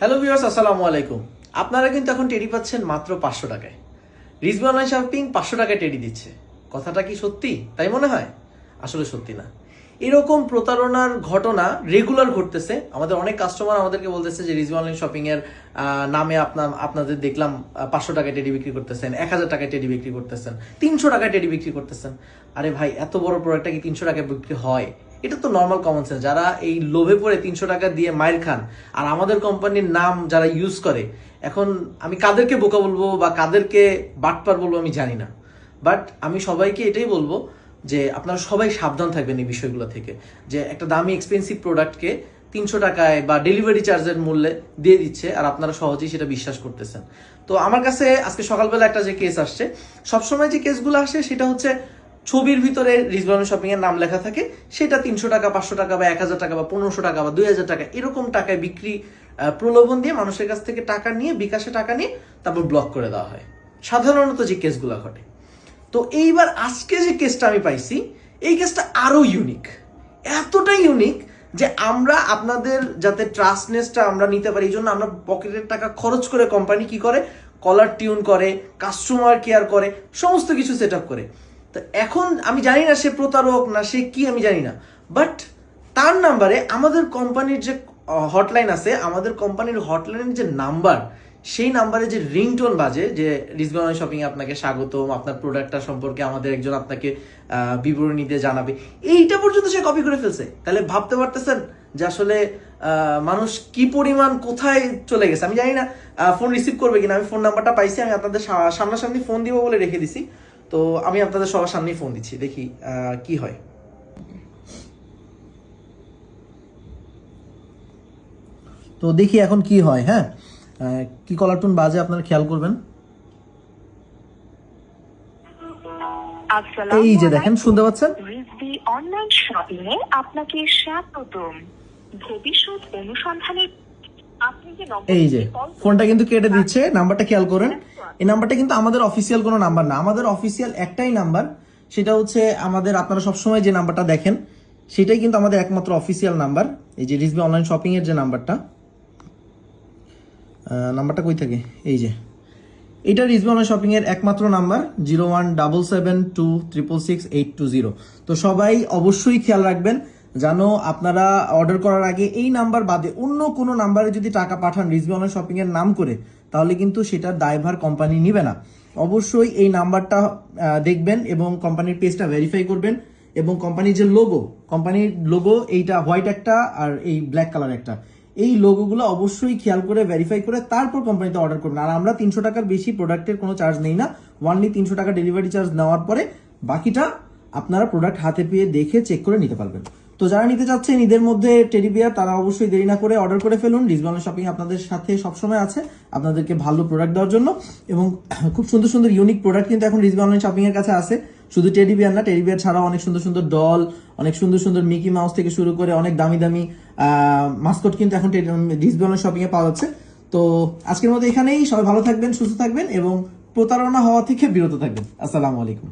Hello viewers আসসালামু আলাইকুম। আপনারা কিন্তু এখন টেডি পাচ্ছেন মাত্র পাঁচশো টাকায়। রিজবি অনলাইন শপিং পাঁচশো টাকায় টেডি দিচ্ছে। কথাটা কি সত্যি? তাই মনে হয়? আসলে সত্যি না। এরকম প্রতারণার ঘটনা রেগুলার ঘটতেছে। আমাদের অনেক কাস্টমার আমাদেরকে বলতেছে যে রিজবি অনলাইন শপিংয়ের নামে আপনার আপনাদের দেখলাম পাঁচশো টাকায় টেডি বিক্রি করতেছেন, এক হাজার টাকায় টেডি বিক্রি করতেছেন, তিনশো টাকায় টেডি বিক্রি করতেছেন। আরে ভাই, এত বড় প্রোডাক্টটা কি তিনশো টাকায় বিক্রি হয়? এটা তো নর্মাল কমন সেন্স যারা এই লোভে পড়ে তিনশো টাকা দিয়ে মায়ের খান, আর আমাদের কোম্পানির নাম যারা ইউজ করে, এখন আমি কাদেরকে বোকা বলব বা কাদেরকে বাটপার বলব আমি জানি না। বাট আমি সবাইকে এটাই বলব যে আপনারা সবাই সাবধান থাকবেন এই বিষয়গুলো থেকে, যে একটা দামি এক্সপেন্সিভ প্রোডাক্টকে তিনশো টাকায় বা ডেলিভারি চার্জের মূল্যে দিয়ে দিচ্ছে, আর আপনারা সহজেই সেটা বিশ্বাস করতেছেন। তো আমার কাছে আজকে সকালবেলা একটা যে কেস আসছে, সবসময় যে কেসগুলো আসে সেটা হচ্ছে ছবির ভিতরে রিজবান শপিং এর নাম লেখা থাকে, সেটা তিনশো টাকা, পাঁচশো টাকা বা এক হাজার টাকা বা পনেরোশো টাকা বা দুই হাজার টাকা, এরকম টাকায় বিক্রি প্রলোভন দিয়ে মানুষের কাছ থেকে টাকা নিয়ে, বিকাশে টাকা নিয়ে তারপর ব্লক করে দেওয়া হয়। সাধারণত যে কেসগুলো ঘটে। তো এইবার আজকে যে কেসটা আমি পাইছি, এই কেসটা আরও ইউনিক এতটাই ইউনিক যে আমরা আপনাদের যাতে ট্রাস্টনেসটা আমরা নিতে পারি, এই জন্য আমরা পকেটের টাকা খরচ করে কোম্পানি কি করে? কলার টিউন করে কাস্টমার কেয়ার করে, সমস্ত কিছু সেট করে। তো এখন আমি জানি না সে প্রতারক না সে কি, আমি জানি না। বাট তার নাম্বারে আমাদের কোম্পানির যে হটলাইন আছে, আমাদের কোম্পানির হটলাইনের যে নাম্বার সেই নাম্বারে যে রিংটোন বাজে, যে রিজবান শপিং আপনাকে স্বাগতম, আপনার প্রোডাক্টটা সম্পর্কে আমাদের একজন আপনাকে বিবরণী দিয়ে জানাবে। এইটা পর্যন্ত সে কপি করে ফেলছে। তাহলে ভাবতে পারতেছেন যে আসলে মানুষ কি পরিমাণ কোথায় চলে গেছে? আমি জানি না ফোন রিসিভ করবে কিনা, আমি ফোন নাম্বারটা পাইছি, আমি আপনাদের সামনাসামনি ফোন দিব বলে রেখে দিছি। তো আমি আপনাদের সবার সামনেই ফোন দিচ্ছি দেখি কি হয়। তো দেখি এখন কি হয় হ্যাঁ? কি কলার কলারটুন বাজে আপনারা খেয়াল করবেন? এই যে দেখেন শুনতে পাচ্ছেন? অনলাইন শপিং এ আপনাকে স্বাগতম। ভবিষ্যৎ অনুসন্ধানে আপনি যে নম্বরটি এই যে ফোনটা কিন্তু কেটে দিচ্ছে নাম্বারটা খেয়াল করেন। এই নাম্বারটা কিন্তু আমাদের অফিসিয়াল কোনো নাম্বার না। আমাদের অফিসিয়াল একটাই নাম্বার সেটা হচ্ছে আমাদের আপনারা সবসময় যে নাম্বারটা দেখেন সেটাই কিন্তু আমাদের একমাত্র অফিসিয়াল নাম্বার এই যে রিজবি অনলাইন শপিং এর যে নাম্বারটা নাম্বারটা কই থাকে? এই যে এটা রিজবি অনলাইন শপিং এর একমাত্র number zero one double seven two triple six eight two zero তো সবাই অবশ্যই খেয়াল রাখবেন যেন আপনারা অর্ডার করার আগে এই নাম্বার বাদে অন্য কোনো নাম্বারে যদি টাকা পাঠান রিজবি অনলাইন শপিং এর নাম করে, তাহলে কিন্তু সেটার দায়ভার কোম্পানি নিবে না। অবশ্যই এই নাম্বারটা দেখবেন এবং কোম্পানির পেজটা ভেরিফাই করবেন এবং কোম্পানির যে লোগো কোম্পানির লোগো এইটা হোয়াইট একটা আর এই ব্ল্যাক কালার একটা। এই লোগোগুলো অবশ্যই খেয়াল করে ভেরিফাই করে তারপর কোম্পানিতে অর্ডার করবেন। আর আমরা তিনশো টাকার বেশি প্রোডাক্টের কোনো চার্জ নেই না। ওয়ানলি তিনশো টাকা ডেলিভারি চার্জ নেওয়ার পরে বাকিটা আপনারা প্রোডাক্ট হাতে পেয়ে দেখে চেক করে নিতে পারবেন। তো যারা নিতে চাচ্ছেন ঈদের মধ্যে টেডি বিয়ার তারা অবশ্যই দেরি না করে অর্ডার করে ফেলুন। রিজবান শপিং আপনাদের সাথে সবসময় আছে। আপনাদেরকে ভালো প্রোডাক্ট দেওয়ার জন্য। এবং খুব সুন্দর সুন্দর ইউনিক প্রোডাক্ট কিন্তু এখন রিজবান শপিং এর কাছে আছে। শুধু টেডি বিয়ার না টেডি বিয়ার ছাড়াও অনেক সুন্দর সুন্দর ডল অনেক সুন্দর সুন্দর মিকি মাউস থেকে শুরু করে অনেক দামি দামি মাস্কট কিন্তু এখন রিজবান শপিং এ পাওয়া যাচ্ছে। তো আজকের মতো এখানেই সবাই ভালো থাকবেন, সুস্থ থাকবেন এবং প্রতারণা হওয়া থেকে বিরত থাকবেন। আসসালামু আলাইকুম।